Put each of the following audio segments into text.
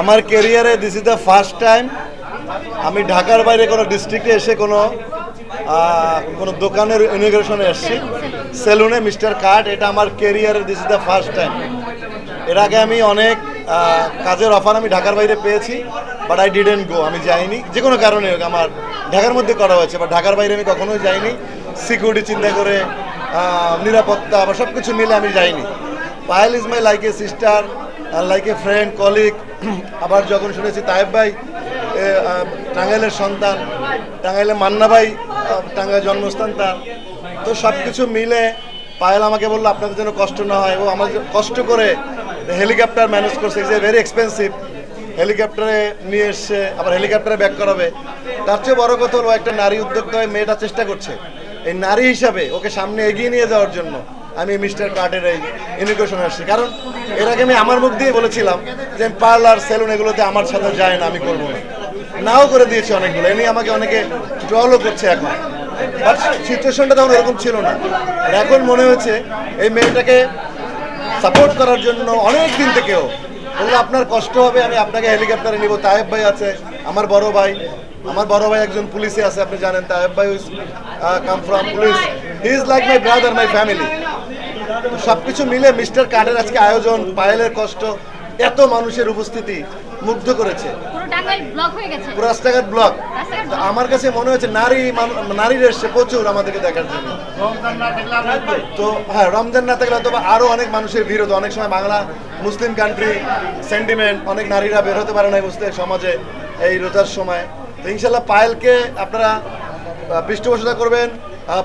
আমার কেরিয়ারে this is the first time আমি ঢাকার বাইরে কোনো ডিস্ট্রিক্টে এসে কোনো কোনো দোকানের ইনোগ্রেশনে এসেছি। সেলুনে মিস্টার কার্ড এটা আমার কেরিয়ারে this is the first time এর আগে আমি অনেক কাজের অফার আমি ঢাকার বাইরে পেয়েছি বাট আই ডিডেন্ট গো আমি যাইনি। যে কোনো কারণে হোক, আমার ঢাকার মধ্যে করা হয়েছে বা ঢাকার বাইরে আমি কখনোই যাইনি। সিকিউরিটি চিন্তা করে নিরাপত্তা বা সব কিছু মিলে আমি যাইনি। Payel is my like a sister like a friend colleague আবার যখন শুনেছি তায়েব ভাই টাঙ্গাইলের সন্তান টাঙ্গাইলে মান্না ভাই টাঙ্গাইল জন্মস্থান তার। তো সব কিছু মিলে পায়েল আমাকে বলল, আপনাদের যেন কষ্ট না হয় ও আমার কষ্ট করে হেলিকপ্টার ম্যানেজ করছে। যে ভেরি এক্সপেন্সিভ হেলিকপ্টারে নিয়ে এসছে আবার হেলিকপ্টারে ব্যাক করাবে। তার চেয়ে বড় কথা হলো, একটা নারী উদ্যোক্তা হয়ে মেয়েটা চেষ্টা করছে। এই নারী হিসাবে ওকে সামনে এগিয়ে নিয়ে যাওয়ার জন্য। আমি মিস্টার কার্টের এই ইমিগ্রেশনে আসছি। কারণ এর আগে আমি আমার মুখ দিয়ে বলেছিলাম যে পার্লার, সেলুন এগুলোতে আমার সাথে যায় না, আমি করব না। নাও করে দিয়েছে অনেকগুলো। এ আমাকে অনেকে ট্রলও করছে এখন। বাট সিচুয়েশনটা তখন এরকম ছিল না। এখন মনে হয়েছে এই মেয়েটাকে সাপোর্ট করার জন্য অনেক দিন থেকেও বলল, আপনার কষ্ট হবে, আমি আপনাকে হেলিকপ্টারে নিব। তায়েব ভাই আছে, আমার বড় ভাই। আমার বড় ভাই একজন পুলিশে আছে, আপনি জানেন, তায়েব ভাই come from police he is like my brother my family সব কিছু মিলে মিস্টার কার্ডের আজকে আয়োজন পায়েলের কষ্ট এত মানুষের উপস্থিতি মুগ্ধ করেছে। পুরো রাস্তাঘাট ব্লক আমার কাছে মনে হয়েছে নারী নারীরা এসছে প্রচুর আমাদেরকে দেখার জন্য। তো হ্যাঁ রমজান না থাকলে হয়তো বা আরও অনেক মানুষের ভিড় হতো। অনেক সময় বাংলা মুসলিম কান্ট্রি সেন্টিমেন্ট অনেক নারীরা বের হতে পারে না বুঝতে সমাজে এই রোজার সময়। তো ইনশাল্লাহ পায়েলকে আপনারা আহ, পৃষ্ঠপোষকতা করবেন।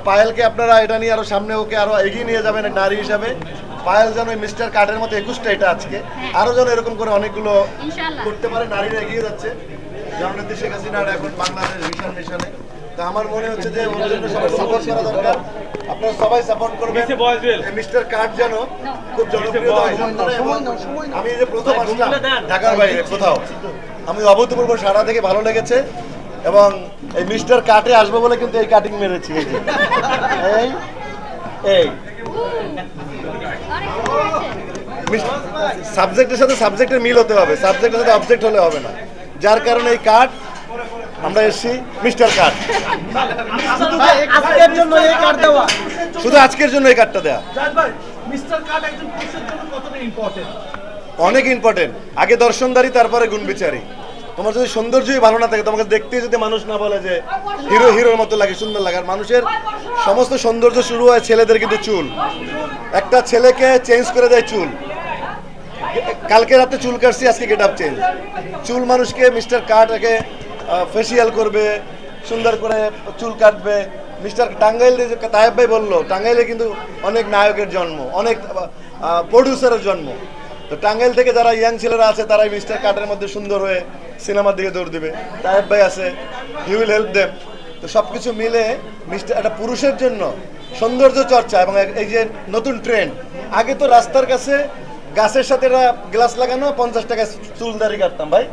পায়েলকে আপনারা এটা নিয়ে আরও সামনে ওকে আরও এগিয়ে নিয়ে যাবেন নারী হিসাবে। পায়েল যেন মিস্টার কার্ডের মতো একুশটা এটা আজকে। আরও যেন এরকম করে অনেকগুলো করতে পারে নারীরা এগিয়ে যাচ্ছে। জননেত্রী শেখ হাসিনার এখন বাংলাদেশ মিশন মিশনে। তো আমার মনে হচ্ছে যে ওর জন্য সবাই সাপোর্ট করা দরকার। আপনারা সবাই সাপোর্ট করবেন। মিস্টার কার্ড যেন খুব জনপ্রিয় হয় আমি যে প্রথম আসলাম ঢাকার বাইরে কোথাও। আমি অভূতপূর্ব সারা থেকে ভালো লেগেছে। এবং এই মিস্টার কাটে আসব বলে কিন্তু এই কাটিং মেরেছি। এই এই। সাবজেক্টের সাথে সাবজেক্টের মিল হতে হবে। সাবজেক্টের সাথে অবজেক্ট হলে হবে না। যার কারণে এই কার্ড আমরা এসেছি মিস্টার কার্ড আজকের জন্য এই কার্ড দেওয়া। শুধু আজকের জন্য এই কার্ডটা দেয়া। মিস্টার কার্ড একজন পুরুষের জন্য কতটা ইম্পর্টেন্ট অনেক ইম্পর্টেন্ট আগে দর্শনদারি তারপরে গুণ বিচারি তোমার যদি সৌন্দর্যই ভালো না থাকে, তোমাকে দেখতে যদি মানুষ না বলে যে হিরো, হিরোর মতো লাগে, সুন্দর লাগে। আর মানুষের সমস্ত সৌন্দর্য শুরু হয় ছেলেদের কিন্তু চুল। একটা ছেলেকে চেঞ্জ করে দেয় চুল। কালকে রাতে চুল কাটছি, আজকে গেট আপ চেঞ্জ চুল মানুষকে মিস্টার কাট একে ফেসিয়াল করবে, সুন্দর করে চুল কাটবে। মিস্টার টাঙ্গাইল যে তায়েব ভাই বলল, টাঙ্গাইলে কিন্তু অনেক নায়কের জন্ম, অনেক প্রডিউসারের জন্ম। তো টাঙ্গাইল থেকে যারা ইয়াং ছেলেরা আছে, তারাই মিস্টার কাটের মধ্যে সুন্দর হয়ে সিনেমার দিকে দৌড় দিবে। তায়েব ভাই আছে হি উইল হেল্প দেম তো সব কিছু মিলে মিস্টার একটা পুরুষের জন্য সৌন্দর্য চর্চা এবং এই যে নতুন ট্রেন্ড আগে তো রাস্তার কাছে গাছের সাথে গ্লাস লাগানো পঞ্চাশ টাকা চুল দাড়ি কাটতাম ভাই।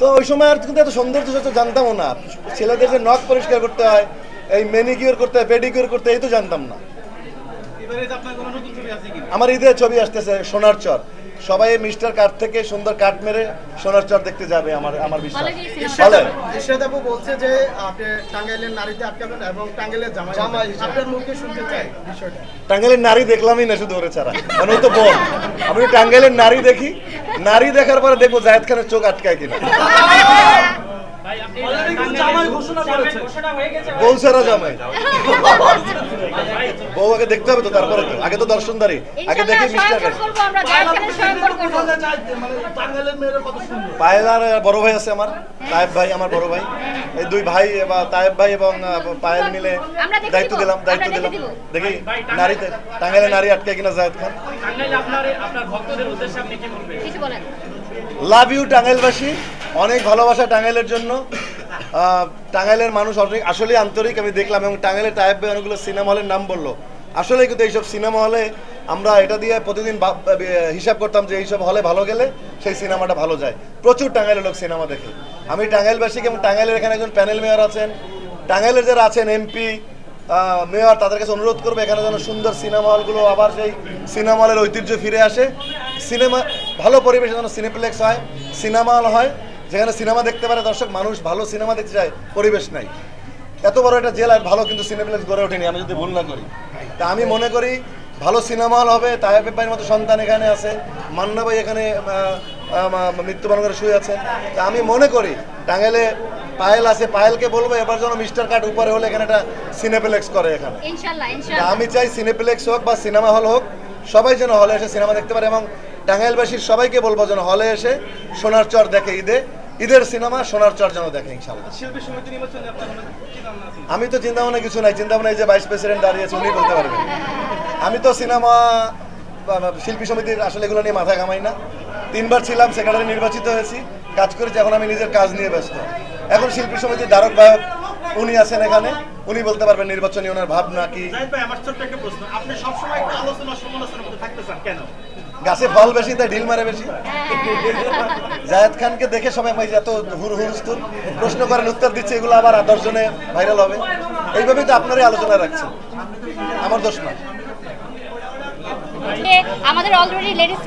তো ওই সময় আর কিন্তু এত সৌন্দর্য চর্চা জানতামও না। ছেলেদের যে নখ পরিষ্কার করতে হয় এই মেনিকিউর করতে হয় পেডিকিউর করতে হয় এই তো জানতাম না। আমার ঈদের ছবি আসতেছে সোনার চর। সবাই মিস্টার কাঠ থেকে সুন্দর কাঠ মেরে সোনার চর দেখতে যাবে আমার আমার বিশ্বাস। ইরশাদ আপু বলছে যে আপনি টাঙ্গাইলের নারীতে আটকাবেন এবং টাঙ্গাইলের জামাই জামাই আপনার মুখে শুনতে চাই বিষয়টা। টাঙ্গাইলের নারী দেখলামই না শুধু ওরে ছাড়া। মানে তো বল আমি টাঙ্গাইলের নারী দেখি। নারী দেখার পরে দেখব জাহেদ খানের চোখ আটকায় কিনা। অলরেডি কিন্তু জামাই ঘোষণা করেছে। বউ আগে দেখতে হবে তো তারপরে তো। আগে তো দর্শনদারি আগে দেখি যে মানে টাঙ্গাইলের মেয়েরা কত সুন্দর। পায়েল বড় ভাই আছে আমার তায়েব ভাই আমার বড় ভাই। এই দুই ভাই বা তায়েব ভাই এবং পায়েল মিলে দায়িত্ব দিলাম দায়িত্ব দিলাম। দেখি নারীতে টাঙ্গাইলে নারী আটকে কিনা জাহেদ খান? টাঙ্গাইলে আপনার আপনার ভক্তদের উদ্দেশ্যে আপনি কি বলবেন? কিছু বলেন। লাভ ইউ টাঙ্গাইলবাসী। অনেক ভালোবাসা টাঙ্গাইলের জন্য। টাঙ্গাইলের মানুষ অনেক আসলেই আন্তরিক, আমি দেখলাম এবং টাঙ্গাইলের টাইপ অনেকগুলো সিনেমা হলের নাম বলল। আসলে কিন্তু এইসব সিনেমা হলে আমরা এটা দিয়ে প্রতিদিন হিসাব করতাম যে এইসব হলে ভালো গেলে সেই সিনেমাটা ভালো যায়। প্রচুর টাঙ্গাইলের লোক সিনেমা দেখে। আমি টাঙ্গাইলবাসীকে এবং টাঙ্গাইলের এখানে একজন প্যানেল মেয়র আছেন। টাঙ্গাইলের যারা আছেন, এমপি মেয়র, তাদের কাছে অনুরোধ করবে এখানে যেন সুন্দর সিনেমা হলগুলো আবার সেই সিনেমা হলের ঐতিহ্য ফিরে আসে। সিনেমা ভালো পরিবেশে যেন সিনেপ্লেক্স হয়, সিনেমা হল হয়। যেখানে সিনেমা দেখতে পারে দর্শক মানুষ ভালো সিনেমা দেখতে চায় পরিবেশ নাই। এত বড় একটা জেলার ভালো কিন্তু সিনেপ্লেক্স গড়ে ওঠেনি আমি যদি ভুল না করি। তা আমি মনে করি ভালো সিনেমা হল হবে তাহেব ভাইয়ের মতো সন্তান এখানে আছে মান্না ভাই এখানে মৃত্যুবরণ করে শুয়ে আছেন তা আমি মনে করি টাঙ্গাইলে পায়েল আছে পায়েলকে বলব এবার যেন মিস্টার কাট উপরে হলে এখানে একটা সিনেপ্লেক্স করে এখানে। আমি চাই সিনেপ্লেক্স হোক বা সিনেমা হল হোক সবাই যেন হলে এসে সিনেমা দেখতে পারে এবং টাঙ্গাইলবাসীর সবাইকে বলব যেন হলে এসে সোনার চর দেখে ঈদে। ঈদের সিনেমা সোনার চর যেন দেখে ইনশাল্লাহ আমি তো চিন্তা ভাবনা কিছু নাই চিন্তা ভাবনা এই যে ভাইস প্রেসিডেন্ট দাঁড়িয়েছে উনি বলতে পারবেন। আমি তো সিনেমা শিল্পী সমিতির আসলে এগুলো নিয়ে মাথা কামাই না। তিনবার ছিলাম সেক্রেটারি নির্বাচিত হয়েছি। কাজ করেছি এখন আমি নিজের কাজ নিয়ে ব্যস্ত। এখন শিল্পী সমিতির ধারক বাহক উনি আছেন এখানে। উনি বলতে পারবেন নির্বাচনী ওনার ভাবনা কি। আমার ছোট্ট একটা প্রশ্ন। আপনি সবসময় একটা আলোচনা সমালোচনার মধ্যে থাকতে চান কেন? গাছে ফল বেশি, তাই ঢিল মারে বেশি। জায়েদ খানকে দেখে সবাই এত হুর হুরস্তুর প্রশ্ন করেন, উত্তর দিচ্ছে, এগুলো আবার দশজনে ভাইরাল হবে। এইভাবেই তো আপনারই আলোচনা রাখছেন। আমার দোষ নয়। আমাদের অলরেডি লেডিস